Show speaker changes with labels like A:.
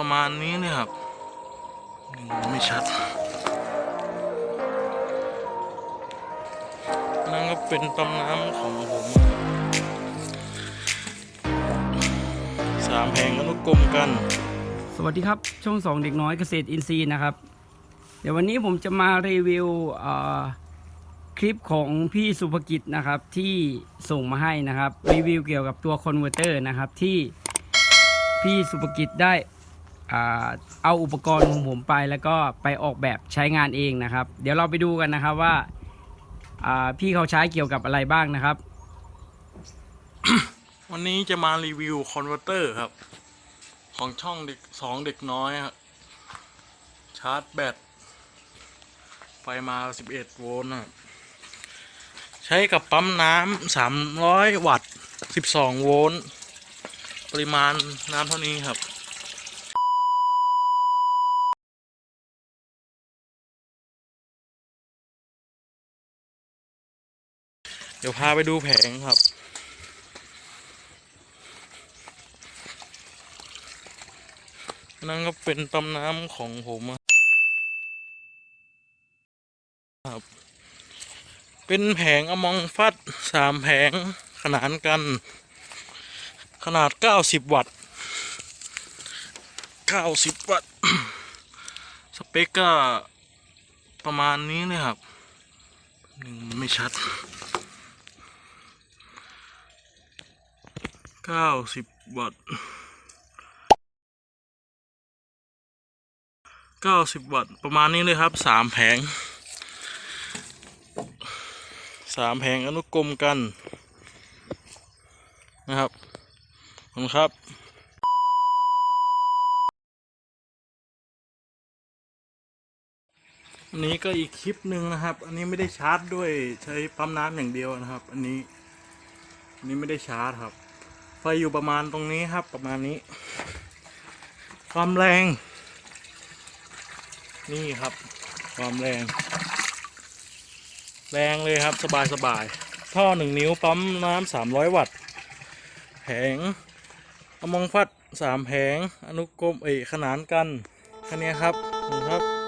A: ประมาณนี้เลยครับไม่ชัดนั่นก็เป็นปั๊มน้ำของผมสามแผงอนุกรมกัน
B: สวัสดีครับ ช่องสองเด็กน้อยเกษตรอินทรีย์นะครับ เดี๋ยววันนี้ผมจะมารีวิวคลิปของพี่สุภกิจนะครับที่ส่งมาให้นะครับ รีวิวเกี่ยวกับตัวคอนเวอร์เตอร์นะครับที่พี่สุภกิจได้ เอาอุปกรณ์ของผมไปแล้วก็ไปออกแบบใช้งานเองนะครับ เดี๋ยวเราไปดูกันนะครับว่าพี่เขาใช้เกี่ยวกับอะไรบ้างนะครับ
A: วันนี้จะมารีวิวคอนเวอร์เตอร์ครับ ของช่องเด็กสองเด็กน้อยครับชาร์จแบตไฟมา 11 โวลต์นะใช้กับปั๊มน้ำ300 วัตต์ 12 โวลต์ ปริมาณน้ำเท่านี้ครับ ดี๋ยวพาไปดูแผงครับ นั่นก็เป็นตำน้ำของผมครับ เป็นแผงอมองฟัดสามแผงขนานกัน ขนาด90วัตต์90วัตต์สเปคก็ประมาณนี้เลยครับหนึ่งไม่ชัด 90วัตต์เก้าสิบวัตต์ประมาณนี้เลยครับสามแผงสามแผงอนุกรมกัน นะครับขอบคุณครับอันนี้ก็อีกคลิปหนึ่งนะครับ อันนี้ไม่ได้ชาร์จด้วยใช้ปั๊มน้ำอย่างเดียวนะครับ อันนี้ อันนี้ไม่ได้ชาร์จครับ ไฟอยู่ประมาณตรงนี้ครับประมาณนี้ ความแรง นี่ครับ ความแรง แรงเลยครับสบายสบายท่อหนึ่งนิ้วปั๊มน้ำสามร้อยวัตต์แผงอมองฟัดสามแผงอนุกรมเอยขนานกันแค่นี้ครับขอบคุณครับ